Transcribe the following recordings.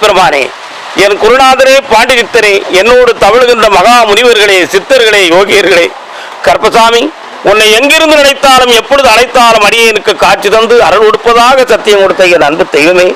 பெருமானே என் குருநாதரே பாண்டிதித்தரே என்னோடு தமிழ்கின்ற மகா முனிவர்களே சித்தர்களே யோகியர்களே. கற்பசாமி உன்னை எங்கிருந்து நினைத்தாலும் எப்பொழுது அழைத்தாலும் அடியனுக்கு காட்சி தந்து அருள் உடுப்பதாக சத்தியம் கொடுத்த என் அன்பு தெய்வமே.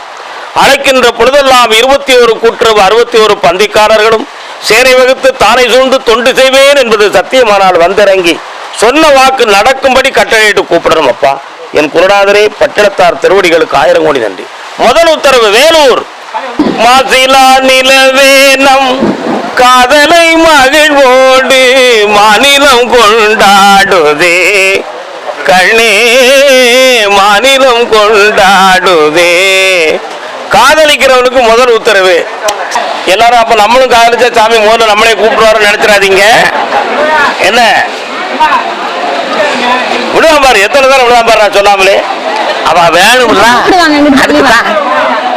அழைக்கின்ற பொழுதெல்லாம் இருபத்தி ஒரு கூட்டுறவு அறுபத்தி ஒரு பந்திக்காரர்களும் சேனை வகுத்து தானை சூழ்ந்து தொண்டு செய்வேன் என்பது சத்தியமானால் வந்திறங்கி சொன்ன வாக்கு நடக்கும்படி கட்டளையிட்டு கூப்பிடணும் அப்பா. என் குருநாதரே பட்டினத்தார் திருவடிகளுக்கு ஆயிரம் கோடி நன்றி. முதல் உத்தரவு வேலூர். மாசிலா நிலவேனம் காதலை மகிழ்வோடு மாநிலம் கொண்டாடுதே. கண்ணே மாநிலம் கொண்டாடுதே. காதலிக்கிறவனுக்கு முதல் உத்தரவு. எல்லாரும் அப்ப நம்மளும் காதலிச்சா சாமி முதல்ல நம்மளே கூப்பிடுவாரு நினைச்சிடாதீங்க. என்ன? விடுவான் பாரு எத்தனை தடவை விடுவான் பாரு நான் சொல்லாமலே. அவ வேணும்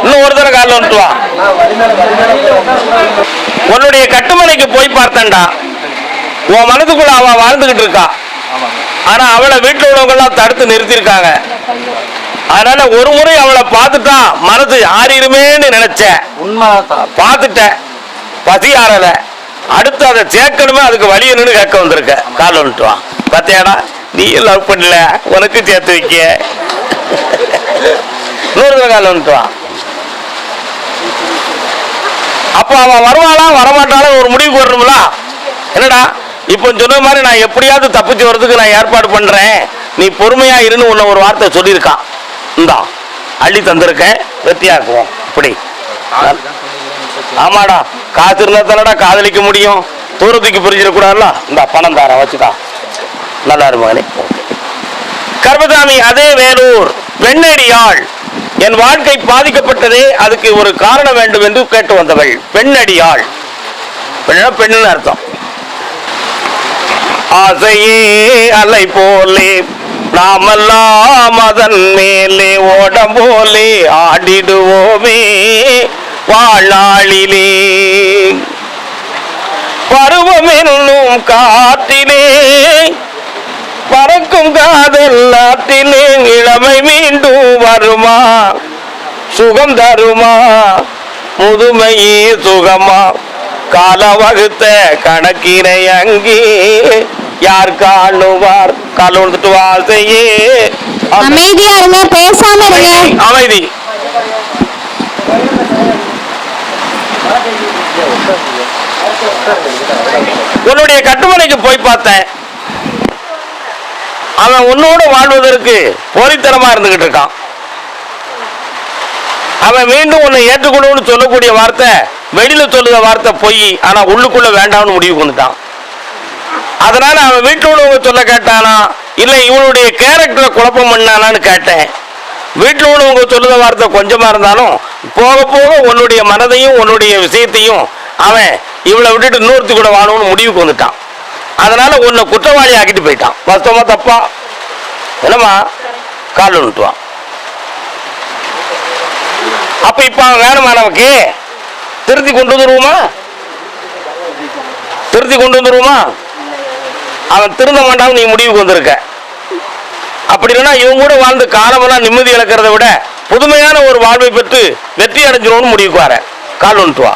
இன்னும் ஒரு தடவை காலில் வந்துட்டு வா. உன்னுடைய கட்டுமனைக்கு போய் பார்த்தேன்டா. உன் மனதுக்குள்ள அவ வாழ்ந்துகிட்டு இருக்கா. ஆனா அவளை வீட்டுல உள்ளவங்க எல்லாம் தடுத்து நிறுத்திருக்காங்க அதனால ஒரு முறை அவளை பார்த்துட்டா மனசு ஆறிருமேன்னு நினைச்சேன். உண்மைதான். பார்த்துட்டேன். பசி ஆறல. அடுத்து அதை சேர்க்கணுமே அதுக்கு வழி என்னன்னு கேட்க வந்திருக்க. கால் வந்துட்டு வா. பார்த்தியாடா? நீ லவ் பண்ணல. உனக்கு சேர்த்து வைக்க. நூறு கால் வந்துட்டு வா. அப்போ அவன் வருவாளா வரமாட்டாளா ஒரு முடிவுக்கு வரணும்ல என்னடா? இப்போ சொன்ன மாதிரி நான் எப்படியாவது தப்பிச்சு வர்றதுக்கு நான் ஏற்பாடு பண்ணுறேன் நீ பொறுமையாக இருன்னு உன்னை ஒரு வார்த்தை சொல்லியிருக்கான். இந்தா அள்ளி தந்திருக்கேன் வெத்தியாக்குவோம் இப்படி. ஆமாடா காசு இருந்தா தானடா காதலிக்க முடியும். தூரத்துக்கு பிரிஞ்சிடக்கூடாதுல்ல இந்த பணம் தாரேன் வச்சுக்கா. நல்லா இரு மகனே. கர்மசாமி அதே வேலூர். வெண்ணடியாள். என் வாழ்க்கை பாதிக்கப்பட்டதே அதுக்கு ஒரு காரணம் வேண்டும் என்று கேட்டு வந்தவள். பெண்ணடியாள். பெண்ணா பெண்ணுன்னு அர்த்தம். ஆசையே அலை போலே நாமெல்லாம் அதன் மேலே ஓடம் போலே ஆடிடுவோமே வாழ்நாளிலே. பருவம் என்னும் காத்திலே பறக்கும் காதல் நாட்டிலே இளமை மீண்டும் வருமா? சுகம் தருமா? முதுமையே சுகமா? கால வகுத்த கணக்கினை அங்கே யார் காணுவார்? கால வந்துட்டு வாசையே அமைதியா இருங்க பேசாம இருங்க. அமைதி. உன்னுடைய கட்டுமனைக்கு போய் பார்த்தேன். அவன் உன்னோடு வாழ்வதற்கு பொறித்தனமாக இருந்துக்கிட்டு இருக்கான். அவன் மீண்டும் உன்னை ஏற்றுக்கணும்னு சொல்லக்கூடிய வார்த்தை வெளியில் சொல்லுத வார்த்தை பொய் ஆனால் உள்ளுக்குள்ளே வேண்டாம்னு முடிவு கொண்டுட்டான் அதனால் அவன் வீட்டில் உள்ளவங்க சொல்ல கேட்டானா இல்லை இவனுடைய கேரக்டரை குழப்பம் பண்ணானான்னு கேட்டேன். வீட்டில் உள்ளவங்க சொல்லுத வார்த்தை கொஞ்சமாக இருந்தாலும் போக போக உன்னுடைய மனதையும் உன்னுடைய விஷயத்தையும் அவன் இவளை விட்டுட்டு இன்னொருத்தி கூட வாழணும்னு முடிவுக்கு வந்துட்டான். அதனால உன்னை குற்றவாளி ஆக்கிட்டு போயிட்டான். வாஸ்தவமா தப்பா? என்னம்மா? கால் விட்டுவான் அப்ப இப்ப அவன் வேணுமா நமக்கு? திருத்தி கொண்டு வந்துருவோமா? திருத்தி கொண்டு வந்துருவோமா? அவன் திருந்த மாட்டான் நீ முடிவுக்கு வந்திருக்க. அப்படி இல்லைன்னா இவங்க கூட வாழ்ந்து காலமெல்லாம் நிம்மதி இழக்கிறத விட புதுமையான ஒரு வாழ்வை பெற்று வெற்றி அடைஞ்சிரும்னு முடிவுக்கு வர. கால் வந்துட்டு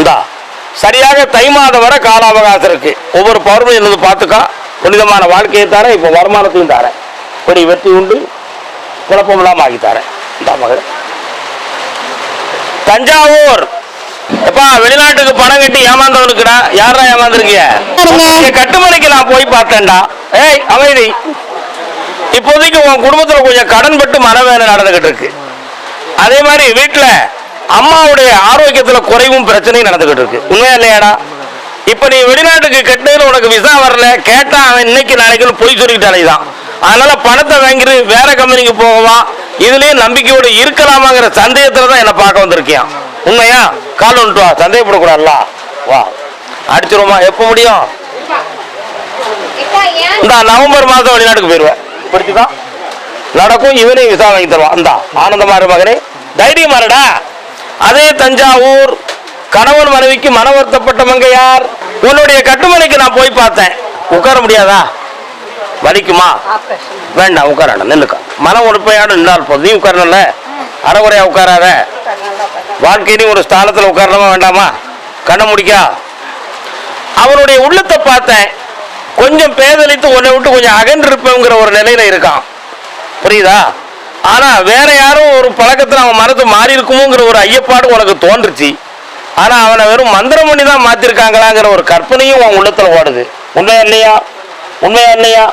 இந்தா சரியாக தை மாதம் வரை கால அவகாசம் இருக்கு. ஒவ்வொரு பௌர்ணமி என்னது பார்த்துக்கா? புனிதமான வாழ்க்கையை தரேன் இப்போ வருமானத்தையும் தரேன். இப்படி வெற்றி உண்டு குழப்பம் இல்லாம ஆகி தரேன். இந்த மகள். தஞ்சாவூர். எப்பா வெளிநாட்டுக்கு பணம் கட்டி ஏமாந்தவனுக்குடா யாரா ஏமாந்துருக்கிய? இங்க கட்டுமனைக்கு நான் போய் பார்த்தேன்டா. ஏய் அமைதி. இப்போதைக்கு உன் குடும்பத்துல கொஞ்சம் கடன் பட்டு மனவேலை நடந்துகிட்டு இருக்கு. அதே மாதிரி வீட்டுல அம்மாவுடைய ஆரோக்கியத்தில் குறைவும் பிரச்சனையும் நடந்துகிட்டு இருக்கு. உண்மையா இல்லையாடா? இப்ப நீ வெளிநாட்டுக்கு கட்டுனதுல உனக்கு விசா வரல கேட்டா அவன் இன்னைக்கு நாளைக்குன்னு பொய் சொல்லிக்கிட்டு அலைதான் அதனால பணத்தை வாங்கிட்டு வேற கம்பெனிக்கு போகவா இதுலயே நம்பிக்கையோடு இருக்கலாமாங்கிற சந்தேகத்துல தான் என்னை பார்க்க வந்திருக்கியான் உண்மையா? கால் வந்துட்டு வா சந்தேகப்படக்கூடாதுல்ல? வா. அடிச்சிருவோமா? எப்போ முடியும்? இந்த நவம்பர் மாதம் வெளிநாட்டுக்கு போயிடுவேன் பிடிச்சுதான் நடக்கும் இவனே விசா வாங்கி தருவான். அந்த ஆனந்தமா இரு மகனே தைரியமா இருடா. அதே தஞ்சாவூர் கணவன் மனைவிக்கு மன வருத்தப்பட்ட மங்கையார் உன்னுடைய கட்டுமனைக்கு நான் போய் பார்த்தேன். உட்கார முடியாதா? வலிக்குமா? வேண்டாம் உட்காரணும் நின்னுக்கா மன உறுப்பையோடு நின்றால் போதும். நீ உட்காரணும்ல? அறகுறையா உட்காராத. வாழ்க்கையிலையும் ஒரு ஸ்தானத்தில் உட்காரணுமா வேண்டாமா? கண்ண முடிக்கா. அவனுடைய உள்ளத்தை பார்த்தேன். கொஞ்சம் பேதலித்து உன்னை விட்டு கொஞ்சம் அகன்று இருப்பேங்கிற ஒரு நிலையில இருக்கான். புரியுதா? ஆனா வேற யாரும் ஒரு பழக்கத்தில் அவன் மனது மாறி இருக்குமோங்கிற ஒரு ஐயப்பாடு உனக்கு தோன்றுச்சு. ஆனா அவனை வெறும் மந்திரம் பண்ணி தான் மாத்திருக்காங்களாங்கிற ஒரு கற்பனையும் உன் உள்ளத்துல ஓடுது. உண்மையா இல்லையா? உண்மையா இல்லையா?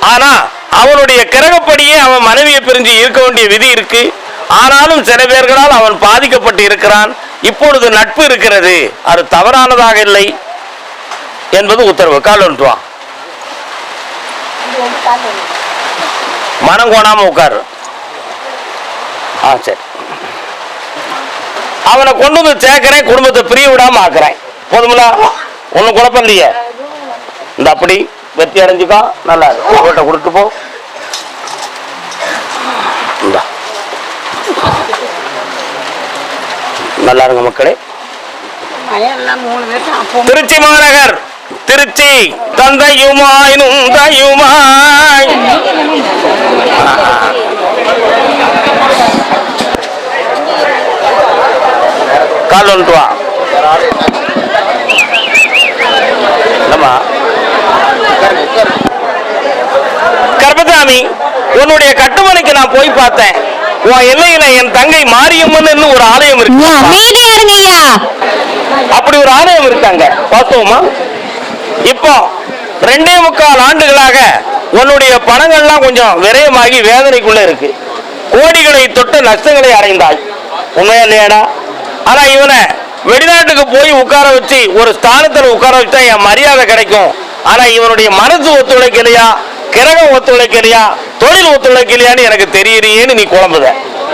ஆனா அவனுடைய கிரகப்படியே அவன் மனைவியை பிரிஞ்சு இருக்க வேண்டிய விதி இருக்கு. ஆனாலும் சில பேர்களால் அவன் பாதிக்கப்பட்டு இருக்கிறான். இப்பொழுது நட்பு இருக்கிறது. அது தவறானதாக இல்லை என்பது உத்தரவு. கால் வந்துட்டு மனம் கோணாம உட்காரு. ஆ சரி. அவனை கொண்டு வந்து சேர்க்கிறேன் குடும்பத்தை பிரிய விடாம ஆக்குறேன். போதுமில்ல ஒன்றும் குழப்பம் இல்லையே? இந்த அப்படி வெற்றி அடைஞ்சுக்கோ நல்லா இருக்கும் உங்கள்கிட்ட கொடுத்து போ. நல்லா இருங்க மக்களே. திருச்சி மாநகர் திருச்சி தந்தையுமாயினும் தயுமாய் கால் வந்துட்டு வா என்னம்மா கர்பசாமி உன்னுடைய கட்டுமனைக்கு நான் போய் பார்த்தேன் உன் எல்லையில என் தங்கை மாரியம்மன் ஒரு ஆலயம் இருக்கு அப்படி ஒரு ஆலயம் இருக்காங்க பார்த்தோமா இப்போ ரெண்டே முக்கால் ஆண்டுகளாக உன்னுடைய பணங்கள்லாம் கொஞ்சம் விரயமாகி வேதனைக்குள்ள இருக்கு கோடிகளை தொட்டு நஷ்டங்களை அடைந்தாய் உண்மையா இல்லையாடா ஆனா இவனை வெளிநாட்டுக்கு போய் உட்கார வச்சு ஒரு ஸ்தானத்தில் உட்கார வச்சா என் மரியாதை கிடைக்கும். ஆனா இவனுடைய மனசு ஒத்துழைக்கலையா? கிரகம் ஒத்துழைக்கலையா? தொழில் ஒத்துழைக்கலையான்னு எனக்கு தெரியலையேன்னு நீ குழம்புத.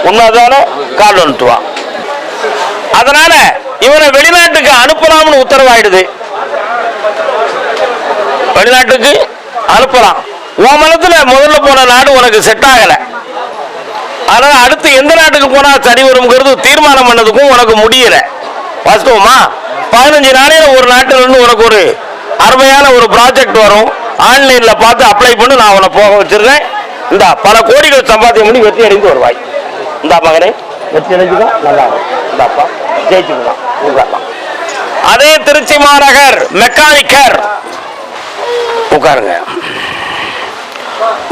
உண்மைதானே? கால் வந்துட்டுவான் அதனால இவனை வெளிநாட்டுக்கு அனுப்பலாம்னு உத்தரவாயிடுது. வெளிநாட்டுக்கு அனுப்பலாம். உன் மனத்துல முதல்ல போன நாடு உனக்கு செட் ஆகலை. அதனால அடுத்து எந்த நாட்டுக்கு போனா சரி வருங்கிறது தீர்மானம் பண்ணதுக்கும் உனக்கு முடியல. வாஸ்தவமா? பதினஞ்சு நாளையில ஒரு நாட்டில இருந்து உனக்கு ஒரு அருமையான ஒரு ப்ராஜெக்ட் வரும். ஆன்லைன்ல பார்த்து அப்ளை பண்ணி நான் உன்னை போக வச்சிருக்கேன் இந்த பல கோடிகள் சம்பாத்தியம் பண்ணி வெற்றி அடைந்து வருவாய். இந்த மகனே வெற்றி அடைஞ்சுக்கோ நல்லா இருக்கும் இந்தாப்பா ஜெயிச்சுக்கலாம் உட்காரலாம். அதே திருச்சி மாநகர் மெக்கானிக்கர். உட்காருங்க.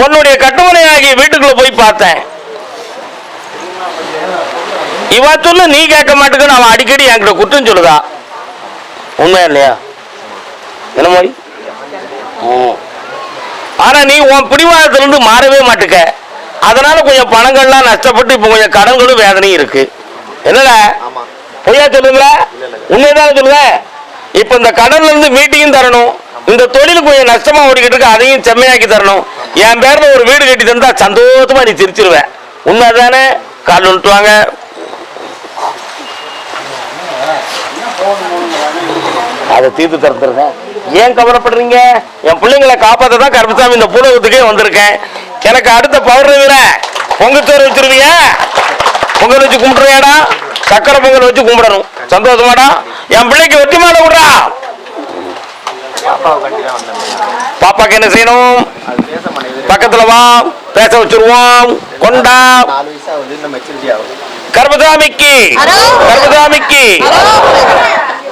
உன்னுடைய கட்டுமனையாகி வீட்டுக்குள்ள போய் பார்த்தேன். இவ சொல்ல நீ கேட்க மாட்டேங்குன்னு அவன் அடிக்கடி என்கிட்ட குற்றம் சொல்லுதா? உண்மையா இல்லையா? என்ன மாதிரி. ஆனா நீ உன் பிடிவாதத்துல இருந்து மாறவே மாட்டுக்க. அதனால கொஞ்சம் பணங்கள்லாம் நஷ்டப்பட்டு இப்போ கொஞ்சம் கடன்களும் வேதனையும் இருக்கு. என்னடா? பொய்யா சொல்லுங்களா உண்மைதான் சொல்லுங்க இப்ப இந்த கடன்ல இருந்து மீட்டிங்கும் தரணும். இந்த தொழில் கொஞ்சம் நஷ்டமா ஓடிக்கிட்டு இருக்கு அதையும் செம்மையாக்கி தரணும். என் பேர்ல ஒரு வீடு கட்டி தந்தா சந்தோஷமா நீ சிரிச்சிருவேன் உண்மைதானே? கால் வந்துட்டு வாங்க அதை தீர்த்து தந்துருங்க ஏன் கவலைப்படுறீங்க? என் பிள்ளைங்களை காப்பாத்த தான் கருப்பசாமி இந்த பூலகத்துக்கே வந்திருக்கேன். எனக்கு அடுத்த பௌர்ணமியில பொங்கச்சோறு வச்சிருவீங்க பொங்கல் வச்சு கும்பிடுறியாடா? சக்கரை பொங்கல் வச்சு கும்பிடணும். சந்தோஷமாடா. என் பிள்ளைக்கு வெற்றி மாலை விடுறா பாப்பாக்கு என்ன செய்யணும்? பக்கத்துல வா. பேச வச்சிருவோம். கொண்டா. கர்மசாமிக்கு. கர்மசாமிக்கு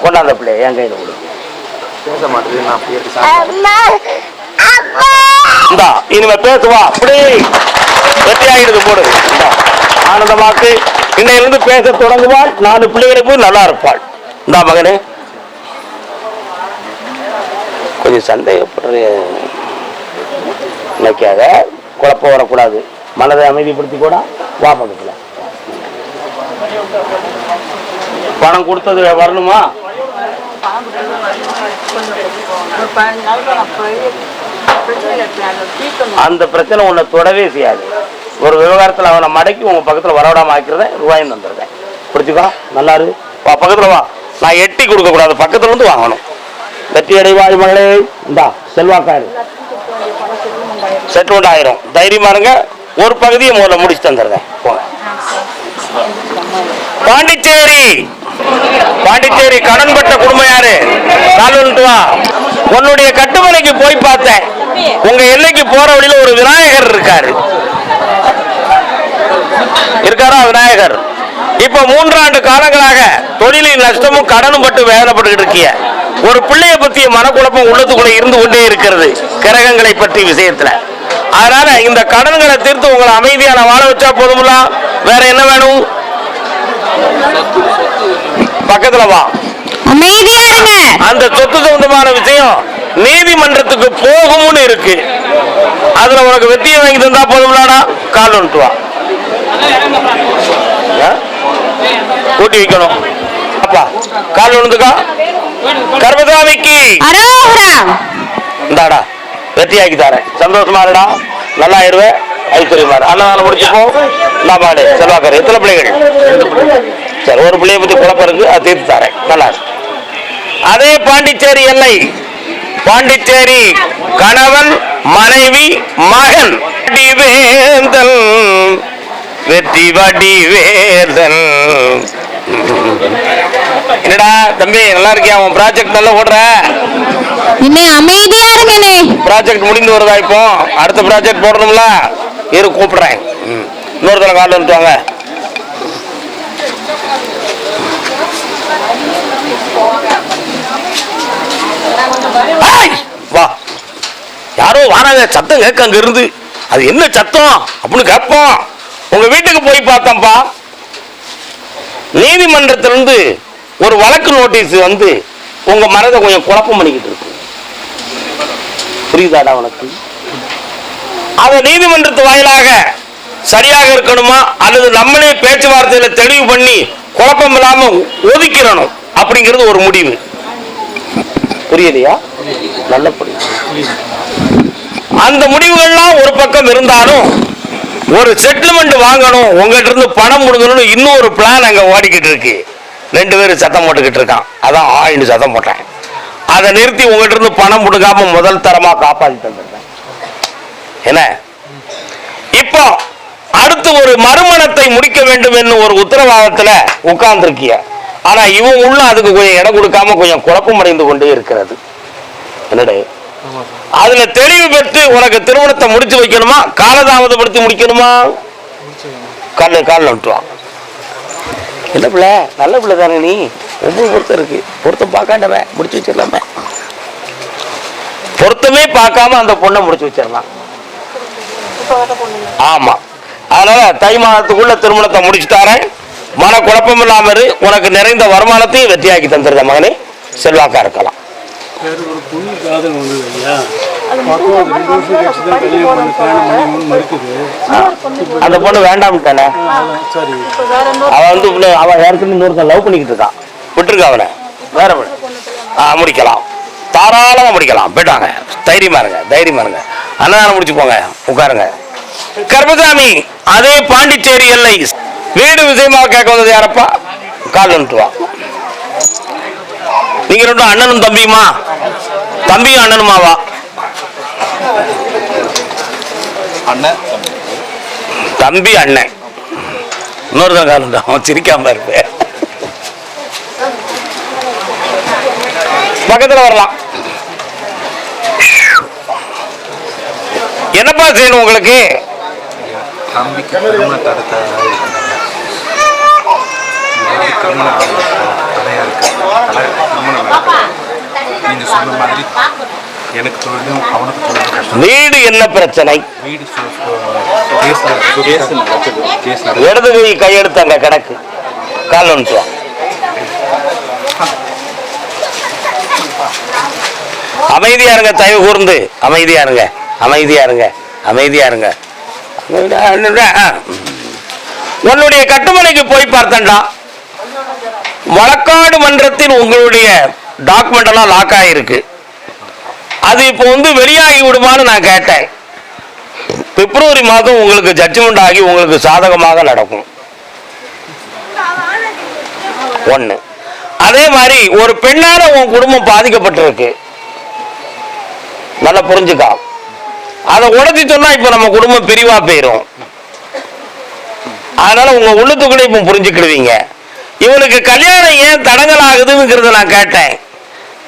கொண்டாந்த பிள்ளை என் கையில கொடு. பேச இனிமே பேசுவா அப்படி. வெற்றி ஆகிடுது போடு. ஆனந்தமாக்கு. இன்னையிலிருந்து பேச தொடங்குவாள் நாலு பிள்ளைகளுக்கு நல்லா இருப்பாள். இந்தா மகனே. கொஞ்சம் சந்தேகப்படுற. நினைக்காத குழப்பம் வரக்கூடாது. மனதை அமைதிப்படுத்தி கூட. வா பக்கத்துல. பணம் கொடுத்தது வரணுமா அந்த பிரச்சனை உன்னை தொடவே செய்யாது. ஒரு விவகாரத்தில் அவனை மடக்கி உங்கள் பக்கத்தில் வரவிடாம ஆக்கிறதேன் ரூபாயும் தந்துருக்கேன் பிடிச்சிக்கோ நல்லா இரு வா பக்கத்தில் வா. நான் எட்டி கொடுக்கக்கூடாது பக்கத்தில் வந்து வாங்கணும். வெற்றி அடைவாய் மகளே. இந்தா செல்வாக்காரு. செட்டில்மெண்ட் ஆயிரும். தைரியமா இருங்க. ஒரு பகுதியை முதல்ல முடிச்சு தந்துடுறேன். போங்க. பாண்டிச்சேரி! பாண்டிச்சேரி கடன்பட்ட குடும்பம் யாரு? கால் உன்னுடைய கட்டுமனைக்கு போய் பார்த்தேன். உங்க எல்லைக்கு போற வழியில ஒரு விநாயகர் இருக்காரு. இருக்காரா விநாயகர்? இப்ப மூன்றாண்டு காலங்களாக தொழிலின் நஷ்டமும் கடனும் பட்டு வேதனைப்பட்டு இருக்கீங்க ஒரு பிள்ளைய பத்திய மனக்குழப்பம் உள்ளத்துக்குள்ள இருந்து கொண்டே இருக்கிறது கிரகங்களை பற்றி விஷயத்துல. அதனால இந்த கடன்களை தீர்த்து உங்களை அமைதியான வாழ வச்சா போதும்லாம் வேற என்ன வேணும்? பக்கத்துல வா. அந்த சொத்து சம்பந்தமான விஷயம் நீதிமன்றத்துக்கு போகும்னு இருக்கு. அதுல உனக்கு வெற்றியை வாங்கி தந்தா போதும்லாடா. கால் வந்துட்டு வா? கூட்டி வைக்கணும். அப்பா கால் விழுந்துக்கா கர்மசாமிக்கு. இந்தாடா வெற்றியாக்கி தரேன். சந்தோஷமா இருடா. நல்லா இருவே. ஐஸ்வர்யமா இரு. அன்னதானம் முடிச்சுப்போம் நான் பாடு. செல்வாக்கர் எத்தனை பிள்ளைகள்? சரி ஒரு பிள்ளைய பத்தி குழப்பம் இருக்கு. அதை தீர்த்து தரேன். நல்லா. அதே பாண்டிச்சேரி எல்லை. பாண்டிச்சேரி கணவன் மனைவி மகன். வடிவேந்தல் வெற்றி வடிவேந்தல். என்னடா தம்பி நல்லா இருக்கியா? உன் ப்ராஜெக்ட் நல்லா ஓடுற. அமைதியா இருங்கண்ணே. ப்ராஜெக்ட் முடிந்து வருதா இப்போ? அடுத்த ப்ராஜெக்ட் போடணும்ல? இரு கூப்பிடுறேன். ம். இன்னொரு தடவை காலில் வந்துட்டு வா. யாரோ வாராங்க சத்தம் கேட்க அங்க இருந்து அது என்ன சத்தம்? அப்படின்னு கேட்போம் உங்க வீட்டுக்கு போய் பார்த்தோம்ப்பா நீதிமன்றத்திலிருந்து ஒரு வழக்கு நோட்டீஸ் வந்து உங்க மனதை கொஞ்சம் குழப்பம் பண்ணிக்கிட்டு இருக்கு. புரியுதாடா உனக்கு? அதை நீதிமன்றத்து வாயிலாக சரியாக இருக்கணுமா? அல்லது நம்மளே பேச்சுவார்த்தையில தெளிவு பண்ணி குழப்பம் இல்லாம ஒதுக்கிறணும் அப்படிங்கிறது ஒரு முடிவு. புரியலையா நல்ல புரியுது. அந்த முடிவுகள்லாம் ஒரு பக்கம் இருந்தாலும் ஒரு செட்டில்மெண்ட் வாங்கணும். உங்ககிட்ட இருந்து பணம் முடுங்கணும்னு இன்னொரு பிளான் அங்க ஓடிக்கிட்டு இருக்கு. ரெண்டு பேரும் சத்தம் போட்டுக்கிட்டு இருக்கான். அதான் ஆயின்னு சத்தம் போட்டேன். அதை நிறுத்தி உங்ககிட்ட இருந்து பணம் கொடுக்காம முதல் தரமா காப்பாற்றி தந்துடுறேன் என்ன? இப்போ அடுத்து ஒரு மறுமணத்தை முடிக்க வேண்டும் என்னும் ஒரு உத்தரவாதத்துல உட்கார்ந்துருக்கிய. ஆனா இவன் உள்ள அதுக்கு கொஞ்சம் இடம் கொடுக்காம கொஞ்சம் குழப்பம் அடைந்து கொண்டே இருக்கிறது. என்னடே அதுல தெளிவு பெற்று உனக்கு திருமணத்தை முடிச்சு வைக்கணுமா? காலதாமதப்படுத்தி முடிக்கணுமா? கால காலில் விட்டுவான் என்ன பிள்ளை? நல்ல பிள்ளை தானே நீ? ஒவ்வொரு பொருத்தம் இருக்கு. பொருத்தம் பார்க்காண்டவன். முடிச்சு வச்சிடலாமே. பொருத்தமே பார்க்காம அந்த பொண்ணை முடிச்சு வச்சிடலாம். ஆமா. அதனால தை மாதத்துக்குள்ள திருமணத்தை முடிச்சுட்டாரேன். மன குழப்பம் இல்லாம இரு. உனக்கு நிறைந்த வருமானத்தையும் வெற்றியாக்கி தந்துருந்த மகனே. செல்வாக்கா இருக்கலாம். பொண்ணு தான் அந்த பொண்ணு வேண்டாம்ட்டானே? அதான் சரி. அவன் வந்து அவன் ஏற்கனவே இன்னொருத்தன் லவ் பண்ணிக்கிட்டு இருக்கான் விட்டுருக்க அவனை. வேற. ஆ முடிக்கலாம். தாராளமா முடிக்கலாம். போயிட்டாங்க. தைரியமா இருங்க தைரியமா இருங்க. அன்னதானம் முடிச்சு போங்க உட்காருங்க. கர்மசாமி அதே பாண்டிச்சேரி எல்லை. வீடு விஷயமா கேட்க வந்தது யாரப்பா? கால் வந்துட்டு வா. நீங்க ரெண்டும் அண்ணனும் தம்பியுமா? தம்பியும் அண்ணனுமாவா? அண்ணன். தம்பி அண்ணன். இன்னொருத்தன் காலம் தான் அவன் சிரிக்காம இருப்பேன். பக்கத்துல வரலாம். என்னப்பா செய்யணும் உங்களுக்கு. நீங்க சொன்ன மாதிரி எனக்கு தொழிலும் அவனுக்கு தொழிலும் கஷ்டம் வீடு என்ன பிரச்சனை? வீடு இடது கை கையெடுத்து அங்க கிடக்கு. கால் வா. அமைதியா இருங்க தயவு கூர்ந்து. அமைதியா இருங்க. அமைதியா இருங்க அமைதியா இருங்க. ஆ. உன்னுடைய கட்டுமனைக்கு போய் பார்த்தேன்டா. வழக்காடு மன்றத்தில் உங்களுடைய டாக்குமெண்ட் எல்லாம் லாக் ஆகிருக்கு அது இப்போ வந்து வெளியாகி விடுமான்னு நான் கேட்டேன். பிப்ரவரி மாதம் உங்களுக்கு ஜட்ஜ்மெண்ட் ஆகி உங்களுக்கு சாதகமாக நடக்கும். ஒண்ணு. அதே மாதிரி ஒரு பெண்ணால உன் குடும்பம் பாதிக்கப்பட்டிருக்கு. நல்லா புரிஞ்சுக்கலாம் அதை உடச்சி சொன்னா இப்ப நம்ம குடும்பம் பிரிவா போயிரும். அதனால உங்க உள்ளத்துக்குள்ள இப்ப புரிஞ்சுக்கிடுவீங்க. இவனுக்கு கல்யாணம் ஏன் தடங்கள் ஆகுதுங்கிறத நான் கேட்டேன்.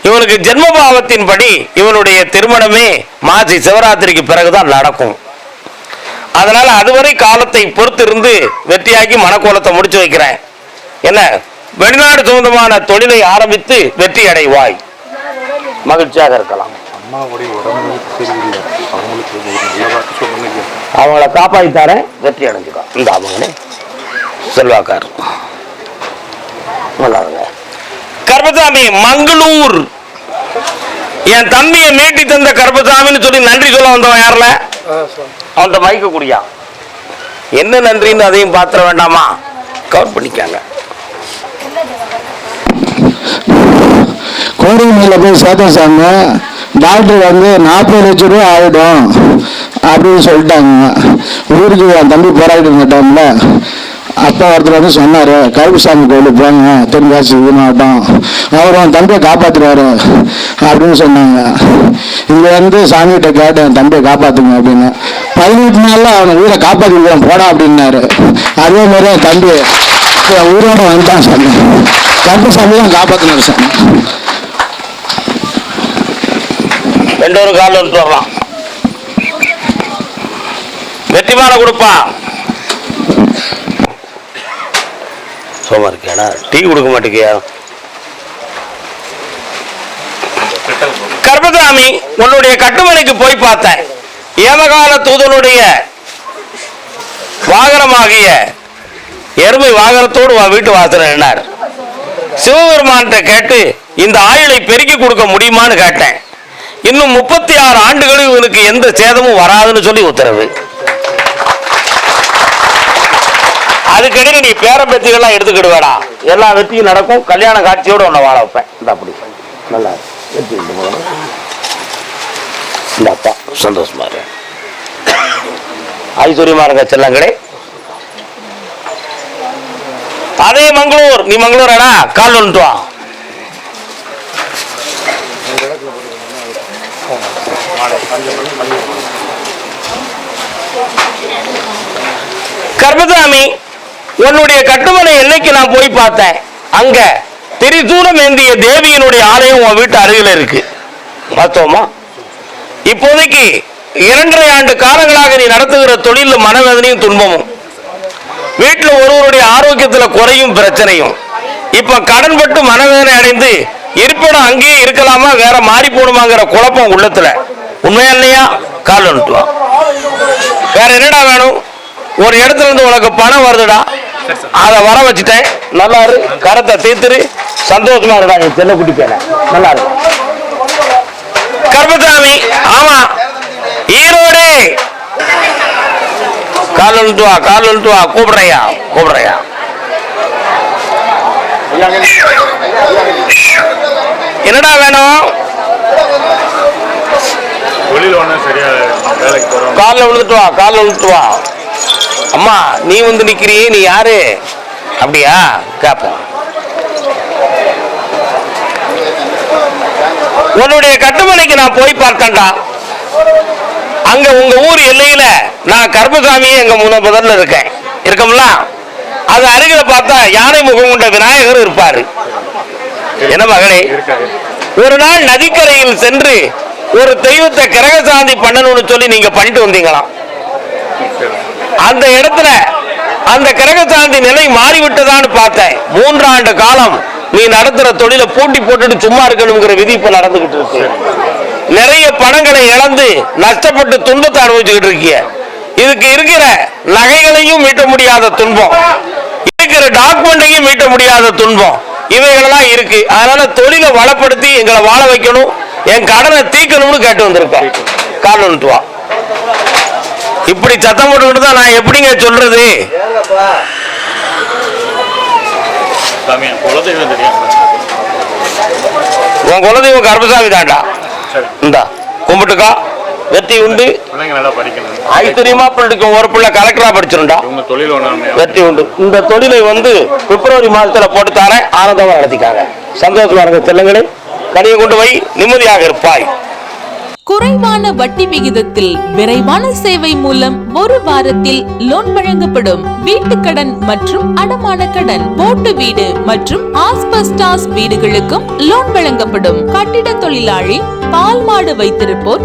இவனுக்கு ஜென்மபாவத்தின் படி இவனுடைய திருமணமே மாசி சிவராத்திரிக்கு பிறகுதான் நடக்கும். அதனால அதுவரை காலத்தை பொறுத்து இருந்து வெற்றியாக்கி மனக்கோலத்தை முடிச்சு வைக்கிறேன். என்ன? வெளிநாடு சம்பந்தமான தொழிலை ஆரம்பித்து வெற்றி அடைவாய். மகிழ்ச்சியாக இருக்கலாம். அம்மாவுடைய உடம்பு சரியில்லை. அவங்களுக்கு ஒரு நல்ல வார்த்தை சொல்லுங்க அவங்கள காப்பாற்றித்தாரேன் வெற்றி அடைஞ்சுக்கோ. இந்த அவங்களே செல்வாக்கார். கருப்பசாமி மங்களூர். என் தம்பியை மீட்டி தந்த கருப்பசாமின்னு சொல்லி நன்றி சொல்ல வந்தவன் யாருல? அவன்கிட்ட மைக்க குடியா. என்ன நன்றின்னு அதையும் பாத்திர வேண்டாமா? கவர் பண்ணிக்காங்க. கோரிமலையில் போய் சேர்த்தோம் சாமி. டாக்டர் வந்து நாற்பது லட்ச ரூபா ஆகிடும் அப்படின்னு சொல்லிட்டாங்க. ஊருக்கு என் தம்பி போராடிட்டு இருந்த டைமில் அப்பா ஒருத்தர் வந்து சொன்னார் கருப்புசாமி கோயிலுக்கு போங்க தென்காசி இது மாவட்டம். அவர் என் தம்பியை காப்பாற்றுவார் அப்படின்னு சொன்னாங்க. இங்கே வந்து சாமிகிட்ட கேட்டேன் என் தம்பியை காப்பாற்றுங்க அப்படின்னு. பதினெட்டு நாளில் அவனை வீரை காப்பாற்றிக்கலாம் போடா அப்படின்னாரு. அதே மாதிரி என் தம்பி என் ஊரோட வந்துட்டான் சாமி. கருப்புசாமி தான் காப்பாற்றினார் சாமி. ரெண்டு ஒரு காலில் விட்டு வரலாம். வெற்றி மாலை கொடுப்பா. சோமா இருக்கியாடா? டீ கொடுக்க மாட்டேங்கியா கர்பசாமி உன்னுடைய கட்டுமனைக்கு போய் பார்த்தேன். ஏமகால தூதனுடைய வாகனமாகிய எருமை வாகனத்தோடு வா வீட்டு வாசல் நின்றார் சிவபெருமான்கிட்ட கேட்டு இந்த ஆயுளை பெருக்கி கொடுக்க முடியுமான்னு கேட்டேன். இன்னும் முப்பத்தி ஆறு ஆண்டுகளும் இவனுக்கு எந்த சேதமும் வராதுன்னு சொல்லி உத்தரவு. அதுக்கிடையில் நீ பேரம்பேத்திகள்லாம் எடுத்துக்கிடுவேடா. எல்லா வெற்றியும் நடக்கும். கல்யாண காட்சியோடு உன்னை வாழ வைப்பேன். இந்த அப்படி. நல்லா வெற்றி இந்த அப்பா சந்தோஷமா இரு. ஐஸ்வர்யமா இருங்க செல்லங்களே அதே மங்களூர். நீ மங்களூராடா? கால் வந்துட்டு வா. கர்மசாமி உன்னுடைய கட்டுமனை என்னைக்கு நான் போய் பார்த்தேன்? அங்க திரிசூலம் ஏந்திய தேவியினுடைய ஆலயம் உன் வீட்டு அருகில் இருக்கு. பார்த்தோமா? இப்போதைக்கு இரண்டரை ஆண்டு காலங்களாக நீ நடத்துகிற தொழில் மனவேதனையும் துன்பமும். வீட்டில் ஒருவருடைய ஆரோக்கியத்தில் குறையும் பிரச்சனையும். இப்ப கடன்பட்டு மனவேதனை அடைந்து இருப்பிடம் அங்கேயே இருக்கலாமா? வேற மாறி போடுமாங்கிற குழப்பம் உள்ளத்துல. உண்மையா இல்லையா? கால் வந்துட்டு வேற என்னடா வேணும்? ஒரு இடத்துல இருந்து உனக்கு பணம் வருதுடா. அதை வர வச்சுட்டேன். நல்லா இரு. கரத்தை தீர்த்துரு சந்தோஷமா இருடா நீ செல்லக்குட்டி பேன நல்லா இரு. கர்மசாமி ஆமா. ஈரோடு. கால் வந்துட்டு வா கால் வந்துட்டு வா கூப்பிடுறையா? கூப்பிடுறையா? என்னடா வேணும்? தொழில் ஒன்றும் சரியா வேலைக்கு போகிறோம் காலில் விழுந்துட்டு வா காலில் விழுந்துட்டு வா. அம்மா நீ வந்து நிக்கிறியே நீ யாரு? அப்படியா? கேப்போம். உன்னுடைய கட்டுமனைக்கு நான் போய் பார்த்தேன்டா அங்க உங்க ஊர் எல்லையில நான் கருப்பசாமியே எங்க முன்ன முதல்ல இருக்கேன். இருக்கோம்ல? அது அருகில பார்த்தா யானை முகம் கொண்ட விநாயகர் இருப்பாரு. என்ன இருக்காது ஒரு நாள் நதிக்கரையில் சென்று ஒரு தெய்வத்தை கிரகசாந்தி பண்ணணும்னு சொல்லி நீங்க பண்ணிட்டு வந்தீங்களாம் அந்த இடத்துல அந்த கிரகசாந்தி நிலை மாறிவிட்டதான்னு பார்த்தேன். மூன்றாண்டு காலம் நீ நடத்துற தொழில பூட்டி போட்டுட்டு சும்மா இருக்கணுங்கிற விதி இப்ப நடந்துகிட்டு இருக்கு. நிறைய பணங்களை இழந்து நஷ்டப்பட்டு துன்பத்தை அனுபவிச்சுக்கிட்டு இருக்கிய. இதுக்கு இருக்கிற நகைகளையும் மீட்ட முடியாத துன்பம். இருக்கிற டாக்குமெண்ட்டையும் மீட்ட முடியாத துன்பம். இவைகளெல்லாம் இருக்கு. அதனால தொழிலை வளப்படுத்தி எங்களை வாழ வைக்கணும். என் கடனை தீக்கணும்னு கேட்டு வந்திருக்கேன் வா. இப்படி சத்தம் போட்டுக்கிட்டு தான் நான் எப்படிங்க சொல்றது? உன் குலதெய்வம் கர்மசாமி தாண்டா இந்தா கும்பிட்டுக்கா. வெற்றி உண்டு. ஐஸ்வர்யமா பிள்ளைக்கு ஒரு பிள்ளை கலெக்டரா ஒன்றும் வெற்றி உண்டு. இந்த தொழிலை வந்து பிப்ரவரி மாதத்துல போட்டு தரேன். ஆனந்தமா நடத்திக்காங்க. சந்தோஷமா இருங்க செல்லுங்களே. கனியை கொண்டு போய் நிம்மதியாக இருப்பாய். குறைவான வட்டி விகிதத்தில் விரைவான சேவை மூலம் ஒரு வாரத்தில் லோன் வழங்கப்படும் வீட்டுக்கடன் மற்றும் அடமான கடன். போட்டு வீடு மற்றும் ஆஸ்பஸ்டாஸ் வீடுகளுக்கும் லோன் வழங்கப்படும். கட்டிட தொழிலாளி பால் மாடு வைத்திருப்போர்